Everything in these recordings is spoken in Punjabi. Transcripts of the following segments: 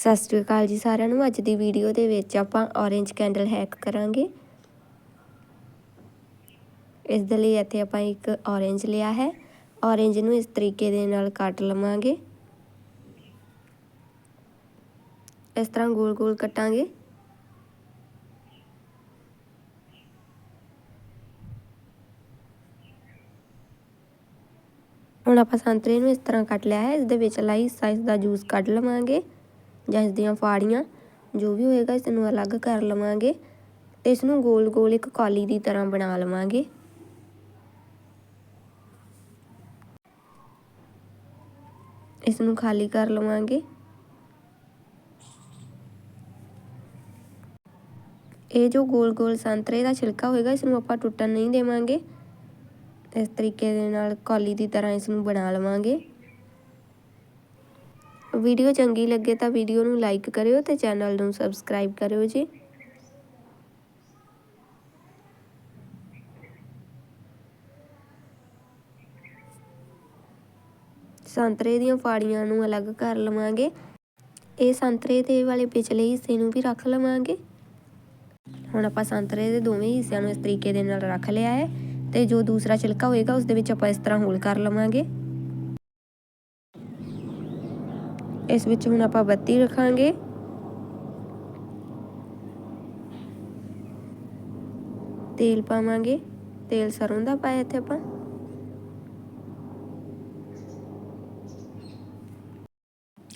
ਸਤਿ ਸ਼੍ਰੀ ਅਕਾਲ ਜੀ ਸਾਰਿਆਂ ਨੂੰ। ਅੱਜ ਦੀ ਵੀਡੀਓ ਦੇ ਵਿੱਚ ਆਪਾਂ ਔਰੇਂਜ ਕੈਂਡਲ ਹੈਕ ਕਰਾਂਗੇ। ਇਸ ਦੇ ਲਈ ਇੱਥੇ ਆਪਾਂ ਇੱਕ ਔਰੇਂਜ ਲਿਆ ਹੈ। ਔਰੇਂਜ ਨੂੰ ਇਸ ਤਰੀਕੇ ਦੇ ਨਾਲ ਕੱਟ ਲਵਾਂਗੇ। ਇਸ ਤਰ੍ਹਾਂ ਗੋਲ ਗੋਲ ਕੱਟਾਂਗੇ। ਹੁਣ ਆਪਾਂ ਸੰਤਰੇ ਨੂੰ ਇਸ ਤਰ੍ਹਾਂ ਕੱਟ ਲਿਆ ਹੈ। ਇਸ ਦੇ ਵਿਚਲਾ ਹਿੱਸਾ ਇਸ ਦਾ ਜੂਸ ਕੱਢ ਲਵਾਂਗੇ। ਜਾਂ ਇਸ ਦੀਆਂ ਫਾੜੀਆਂ, ਜੋ ਵੀ ਹੋਏਗਾ ਇਸ ਨੂੰ ਅਲੱਗ ਕਰ ਲਵਾਂਗੇ ਤੇ ਇਸ ਨੂੰ ਗੋਲ ਗੋਲ ਇੱਕ ਕੌਲੀ ਦੀ ਤਰ੍ਹਾਂ ਬਣਾ ਲਵਾਂਗੇ। ਇਸ ਨੂੰ ਖਾਲੀ ਕਰ ਲਵਾਂਗੇ। ਇਹ ਜੋ ਗੋਲ ਗੋਲ ਸੰਤਰੇ ਦਾ ਛਿਲਕਾ ਹੋਏਗਾ, ਇਸ ਨੂੰ ਆਪਾਂ ਟੁੱਟਣ ਨਹੀਂ ਦੇਵਾਂਗੇ। ਇਸ ਤਰੀਕੇ ਦੇ ਨਾਲ ਕੌਲੀ ਦੀ ਤਰ੍ਹਾਂ ਇਸ ਨੂੰ ਬਣਾ ਲਵਾਂਗੇ। ਵੀਡੀਓ ਚੰਗੀ ਲੱਗੇ ਤਾਂ ਵੀਡੀਓ ਨੂੰ ਲਾਈਕ ਕਰਿਓ ਤੇ ਚੈਨਲ ਨੂੰ ਸਬਸਕ੍ਰਾਈਬ ਕਰਿਓ ਜੀ। ਸੰਤਰੇ ਦੀਆਂ ਫਾੜੀਆਂ ਨੂੰ ਅਲੱਗ ਕਰ ਲਵਾਂਗੇ। ਇਹ ਸੰਤਰੇ ਦੇ ਵਾਲੇ ਪਿਛਲੇ ਹਿੱਸੇ ਨੂੰ ਵੀ ਰੱਖ ਲਵਾਂਗੇ। ਹੁਣ ਆਪਾਂ ਸੰਤਰੇ ਦੇ ਦੋਵੇਂ ਹਿੱਸਿਆਂ ਨੂੰ ਇਸ ਤਰੀਕੇ ਦੇ ਨਾਲ ਰੱਖ ਲਿਆ ਹੈ ਤੇ ਜੋ ਦੂਸਰਾ ਛਿਲਕਾ ਹੋਏਗਾ, ਉਸ ਦੇ ਵਿੱਚ ਆਪਾਂ ਇਸ ਤਰ੍ਹਾਂ ਹੋਲ ਕਰ ਲਵਾਂਗੇ। ਇਸ ਵਿੱਚ ਹੁਣ ਆਪਾਂ ਬੱਤੀ ਰੱਖਾਂਗੇ। ਤੇਲ ਪਾਵਾਂਗੇ। ਤੇਲ ਸਰੋਂ ਦਾ ਪਾਇਆ ਇੱਥੇ ਆਪਾਂ।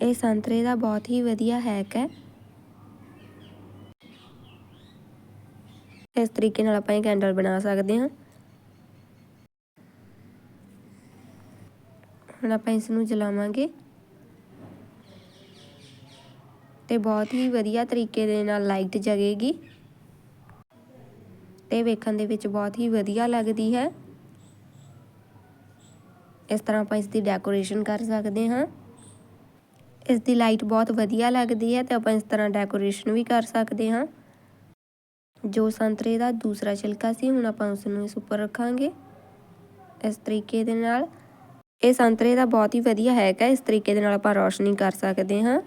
ਇਹ ਸੰਤਰੇ ਦਾ ਬਹੁਤ ਹੀ ਵਧੀਆ ਹੈਕ ਹੈ। ਇਸ ਤਰੀਕੇ ਨਾਲ ਆਪਾਂ ਇਹ ਕੈਂਡਲ ਬਣਾ ਸਕਦੇ ਹਾਂ। ਹੁਣ ਆਪਾਂ ਇਸ ਨੂੰ ਜਲਾਵਾਂਗੇ। ਤੇ ਬਹੁਤ ਹੀ ਵਧੀਆ ਤਰੀਕੇ ਦੇ ਨਾਲ ਲਾਈਟ ਜਗੇਗੀ। ਤੇ ਵੇਖਣ ਦੇ ਵਿੱਚ ਬਹੁਤ ਹੀ ਵਧੀਆ ਲੱਗਦੀ ਹੈ। ਇਸ ਤਰ੍ਹਾਂ ਆਪਾਂ ਇਸ ਦੀ ਡੈਕੋਰੇਸ਼ਨ ਕਰ ਸਕਦੇ ਹਾਂ। ਇਸ ਦੀ ਲਾਈਟ ਬਹੁਤ ਵਧੀਆ ਲੱਗਦੀ ਹੈ ਤੇ ਆਪਾਂ ਇਸ ਤਰ੍ਹਾਂ ਡੈਕੋਰੇਸ਼ਨ ਵੀ ਕਰ ਸਕਦੇ ਹਾਂ। ਜੋ ਸੰਤਰੇ ਦਾ ਦੂਸਰਾ ਛਿਲਕਾ ਸੀ, ਹੁਣ ਆਪਾਂ ਉਸ ਨੂੰ ਇਸ ਉੱਪਰ ਰੱਖਾਂਗੇ। ਇਸ ਤਰੀਕੇ ਦੇ ਨਾਲ। ਇਹ ਸੰਤਰੇ ਦਾ ਬਹੁਤ ਹੀ ਵਧੀਆ ਹੈਗਾ ਇਸ ਤਰੀਕੇ ਦੇ ਨਾਲ ਆਪਾਂ ਰੋਸ਼ਨੀ ਕਰ ਸਕਦੇ ਹਾਂ।